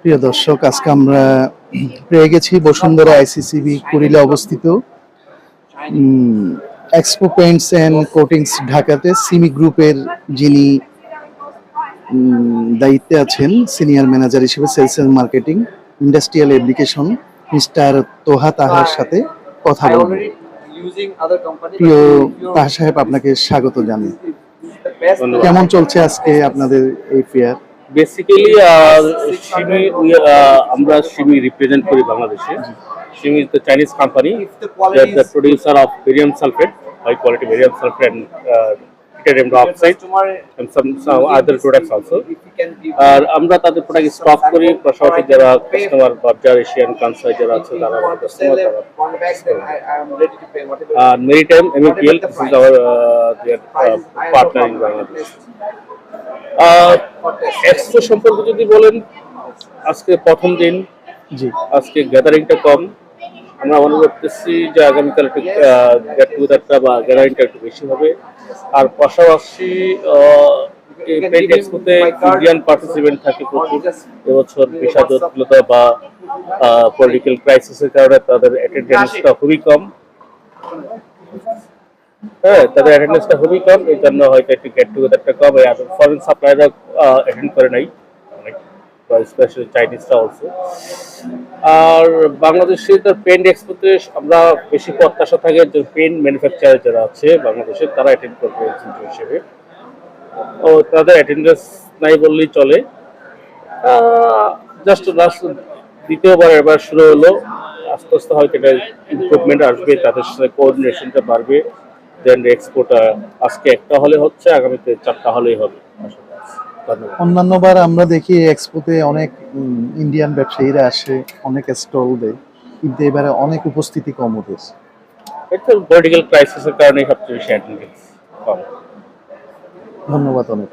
প্রিয় দর্শক আজকে আমরা পেয়ে গেছি বসুন্ধরা আইসিসিবি কুড়িলে অবস্থিত এক্সপো পেন্টস অ্যান্ড কোটিংস ঢাকাতে সিমি গ্রুপের যিনি দায়িত্বে আছেন সিনিয়র ম্যানেজার হিসেবে sales and marketing industrial education mister Toha তাহার সাথে কথা বলব. প্রিয় তাহা সাহেব আপনাকে স্বাগত জানাই ধন্যবাদ। কেমন চলছে আজকে আপনাদের এই ফেয়ার বেসিক্যালি সিমি আমরা সিমি রিপ্রেজেন্ট করি বাংলাদেশে Simi is the Chinese company is producer of barium sulfate high quality barium sulfate and uh, titanium dioxide and some, some other products also আর আমরা তাদের প্রোডাক্ট স্টক করি পাশাপাশি যারা কাস্টমার বাজার এশিয়ান কান্সার যারা আছে তারা customer R maritime this is our partner in Bangladesh. Expo সম্পর্কে যদি বলেন আজকে প্রথম দিন জি। আজকে গ্যাদারিংটা কম। আমরা মনে করতেছি যে আগামীকাল একটু গেট টুগেদারটা বা গ্যাদারিংটা একটু বেশি হবে। আর পাশাপাশি এক্সপোতে ইন্ডিয়ান পার্টিসিপেন্ট থাকে প্রচুর। এবছর বা পলিটিক্যাল ক্রাইসিসের কারণে তাদের অ্যাটেন্ডেন্সটা খুবই কম। হ্যাঁ তাদের অ্যাটেন্ডেন্সটা খুবই কম, এই জন্য হয়তো একটু গেট টুগেদারটা কম। আর ফরেন সাপ্লাইরা অ্যাটেন্ড করে নাই, অনেক। স্পেশালি চাইনিজটা অলসো আর বাংলাদেশে তার পেন্ট এক্সপোতে আমরা বেশি প্রত্যাশা থাকে যে পেন ম্যানুফ্যাকচারার যারা আছে বাংলাদেশে, তারা অ্যাটেন্ড করবে এক্সিবিটর হিসেবে। ও, তাদের অ্যাটেন্ডেন্স নাই বললেই চলে। জাস্ট লাস্ট দ্বিতীয়বার এবার শুরু হলো। আস্তে আস্তে হয়তো এটা ইমপ্রুভমেন্ট আসবে, তাদের সাথে কোঅর্ডিনেশনটা বাড়বে। দেন এক্সপোর্ট আজকে একটা হলে হচ্ছে আগামীতে চারটা হলেই হবে। অন্যান্য বার আমরা দেখি এক্সপোতে অনেক ইন্ডিয়ান ব্যবসায়ীরা আসে অনেক স্টল দেয় কিন্তু এবারে অনেক উপস্থিতি কম ওদের। এটা পলিটিক্যাল ক্রাইসিসের কারণে সবচেয়ে বেশি অ্যাটেন্ডেন্স কম। ধন্যবাদ অনেক।